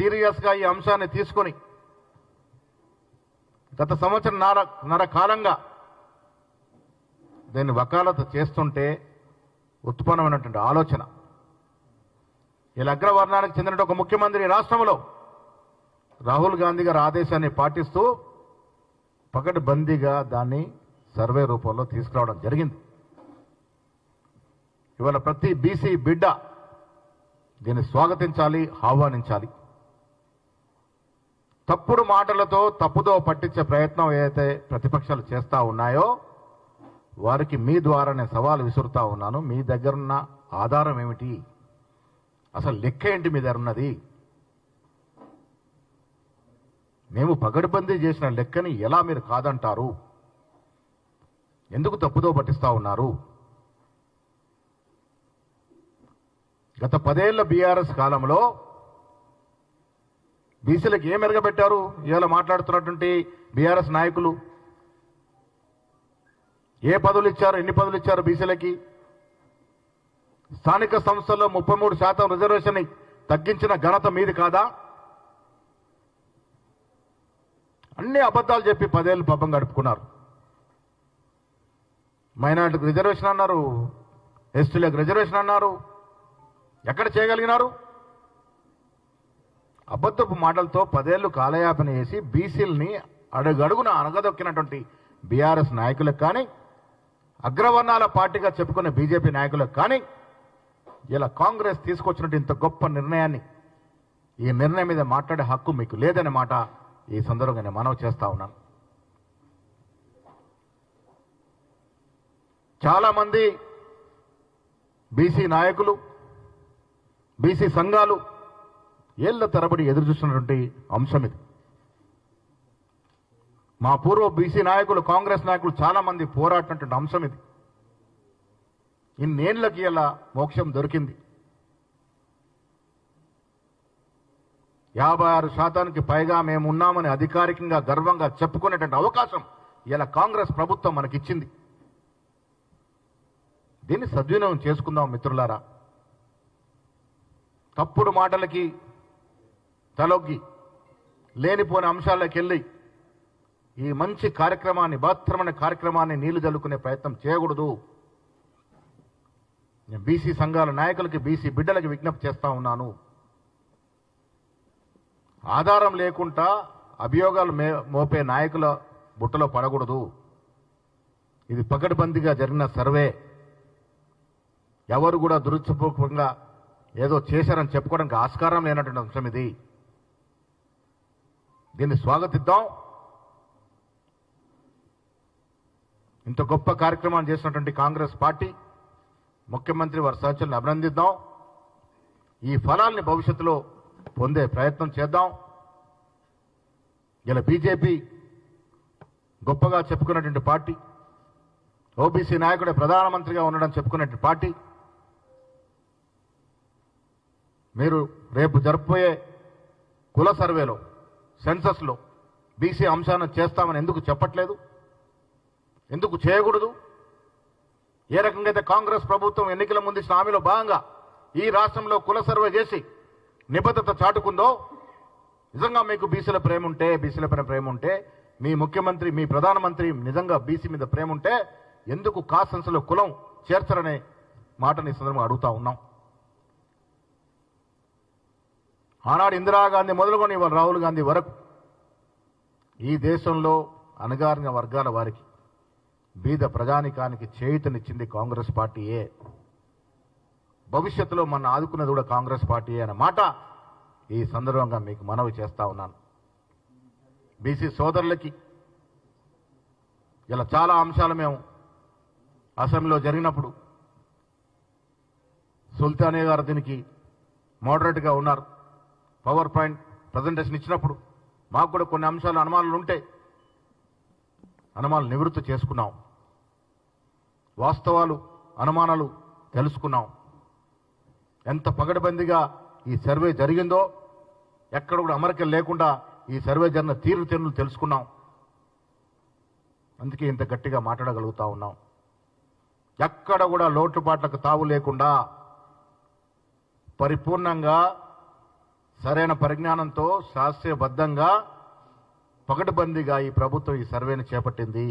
సీరియస్గా ఈ అంశాన్ని తీసుకొని గత సంవత్సరం నర నరకాలంగా దీన్ని వకాలత చేస్తుంటే ఉత్పన్నమైనటువంటి ఆలోచన. ఇలా అగ్రవర్ణానికి చెందిన ఒక ముఖ్యమంత్రి రాష్ట్రంలో రాహుల్ గాంధీ గారి ఆదేశాన్ని పాటిస్తూ పకడ్బందీగా దాన్ని సర్వే రూపంలో తీసుకురావడం జరిగింది. ఇవాళ ప్రతి బీసీ బిడ్డ దీన్ని స్వాగతించాలి ఆహ్వానించాలి. తప్పుడు మాటలతో తప్పుదో పట్టించే ప్రయత్నం ఏదైతే ప్రతిపక్షాలు చేస్తూ ఉన్నాయో వారికి మీ ద్వారా నేను సవాలు విసురుతా ఉన్నాను. మీ దగ్గరున్న ఆధారం ఏమిటి? అసలు లెక్క ఏంటి మీ దగ్గర ఉన్నది? మేము పగడ్బందీ చేసిన లెక్కని ఎలా మీరు కాదంటారు? ఎందుకు తప్పుదో పట్టిస్తా ఉన్నారు? గత పదేళ్ళ బీఆర్ఎస్ కాలంలో బీసీలకు ఏం ఎరగబెట్టారు? ఇవాళ మాట్లాడుతున్నటువంటి బీఆర్ఎస్ నాయకులు. ఏ పదవులు ఇచ్చారు? ఎన్ని పదవులు ఇచ్చారు బీసీలకి? స్థానిక సంస్థల్లో ముప్పై మూడు శాతం రిజర్వేషన్ తగ్గించిన ఘనత మీది కాదా? అన్ని అబద్ధాలు చెప్పి పదేళ్ళు పబ్బం గడుపుకున్నారు. మైనార్టీకి రిజర్వేషన్ అన్నారు. ఎస్టీలకు రిజర్వేషన్ అన్నారు. ఎక్కడ చేయగలిగినారు? అబద్ధపు మాటలతో పదేళ్ళు కాలయాపన చేసి బీసీలని అడుగడుగున అనగదొక్కినటువంటి బీఆర్ఎస్ నాయకులకు కానీ అగ్రవర్ణాల పార్టీగా చెప్పుకున్న బీజేపీ నాయకులకు కానీ ఇలా కాంగ్రెస్ తీసుకొచ్చినట్టు ఇంత గొప్ప నిర్ణయాన్ని ఈ నిర్ణయం మీద మాట్లాడే హక్కు మీకు లేదనే మాట ఈ సందర్భంగా నేను మనవి చేస్తా ఉన్నాను. చాలామంది బీసీ నాయకులు బీసీ సంఘాలు ఏళ్ళ తరబడి ఎదురు చూస్తున్నటువంటి అంశం ఇది. మా పూర్వ బీసీ నాయకులు కాంగ్రెస్ నాయకులు చాలా మంది పోరాడినటువంటి అంశం ఇది. ఇన్నేళ్ళకి ఇలా మోక్షం దొరికింది. యాభై ఆరు శాతానికి పైగా మేము ఉన్నామని అధికారికంగా గర్వంగా చెప్పుకునేటువంటి అవకాశం ఇలా కాంగ్రెస్ ప్రభుత్వం మనకిచ్చింది. దీన్ని సద్వినియోగం చేసుకుందాం మిత్రులారా. తప్పుడు మాటలకి తలొగ్గి లేనిపోని అంశాలకు వెళ్ళి ఈ మంచి కార్యక్రమాన్ని బాత్రమైన కార్యక్రమాన్ని నీళ్ళు జల్లుకునే ప్రయత్నం చేయకూడదు. నేను బీసీ సంఘాల నాయకులకి బీసీ బిడ్డలకి విజ్ఞప్తి చేస్తా ఉన్నాను. ఆధారం లేకుండా అభియోగాలు మోపే నాయకుల బుట్టలో పడకూడదు. ఇది పకడ్బందీగా జరిగిన సర్వే. ఎవరు కూడా దురుత్సపూర్వకంగా ఏదో చేశారని చెప్పుకోవడానికి ఆస్కారం లేనటువంటి అంశం ఇది. దీన్ని స్వాగతిద్దాం. ఇంత గొప్ప కార్యక్రమాన్ని చేసినటువంటి కాంగ్రెస్ పార్టీ ముఖ్యమంత్రి వారి సహచరులను అభినందిద్దాం. ఈ ఫలాల్ని భవిష్యత్తులో పొందే ప్రయత్నం చేద్దాం. ఇలా బీజేపీ గొప్పగా చెప్పుకున్నటువంటి పార్టీ ఓబీసీ నాయకుడే ప్రధానమంత్రిగా ఉండడం చెప్పుకున్నటువంటి పార్టీ మీరు రేపు జరపబోయే కుల సర్వేలో సెన్సస్లో బీసీ అంశాన్ని చేస్తామని ఎందుకు చెప్పట్లేదు? ఎందుకు చేయకూడదు? ఏ రకంగా అయితే కాంగ్రెస్ ప్రభుత్వం ఎన్నికల ముందు ఇచ్చిన హామీలో భాగంగా ఈ రాష్ట్రంలో కుల సర్వే చేసి నిబద్ధత చాటుకుందో నిజంగా మీకు బీసీల ప్రేమ ఉంటే బీసీల పైన ప్రేమ ఉంటే మీ ముఖ్యమంత్రి మీ ప్రధానమంత్రి నిజంగా బీసీ మీద ప్రేమ ఉంటే ఎందుకు కాసెన్స్లో కులం చేర్చరనే మాటని సందర్భంగా అడుగుతా ఉన్నాం. ఆనాడు ఇందిరాగాంధీ మొదలుకొని ఇవాళ రాహుల్ గాంధీ వరకు ఈ దేశంలో అణగారిన వర్గాల వారికి బీద ప్రజానికానికి చేయుతనిచ్చింది కాంగ్రెస్ పార్టీయే. భవిష్యత్తులో మన ఆదుకున్నది కూడా కాంగ్రెస్ పార్టీయే అన్న మాట ఈ సందర్భంగా మీకు మనవి చేస్తా ఉన్నాను. బీసీ సోదరులకి ఇలా చాలా అంశాలు మేము అసెంబ్లీలో జరిగినప్పుడు సుల్తానే గారు దీనికి మోడరేట్గా ఉన్నారు. పవర్ పాయింట్ ప్రజెంటేషన్ ఇచ్చినప్పుడు మాకు కూడా కొన్ని అంశాలు అనుమానాలు ఉంటే అనుమానాలు నివృత్తి చేసుకున్నాం. వాస్తవాలు అనుమానాలు తెలుసుకున్నాం. ఎంత పగడబందిగా ఈ సర్వే జరిగిందో ఎక్కడ కూడా అమరికలు లేకుండా ఈ సర్వే జరిగిన తీరు తెన్నులు తెలుసుకున్నాం. అందుకే ఇంత గట్టిగా మాట్లాడగలుగుతా ఉన్నాం. ఎక్కడ కూడా లోటుపాట్లకు తావు లేకుండా పరిపూర్ణంగా సరైన పరిజ్ఞానంతో శాస్త్రీయబద్ధంగా పకడ్బందీగా ఈ ప్రభుత్వం ఈ సర్వేను చేపట్టింది.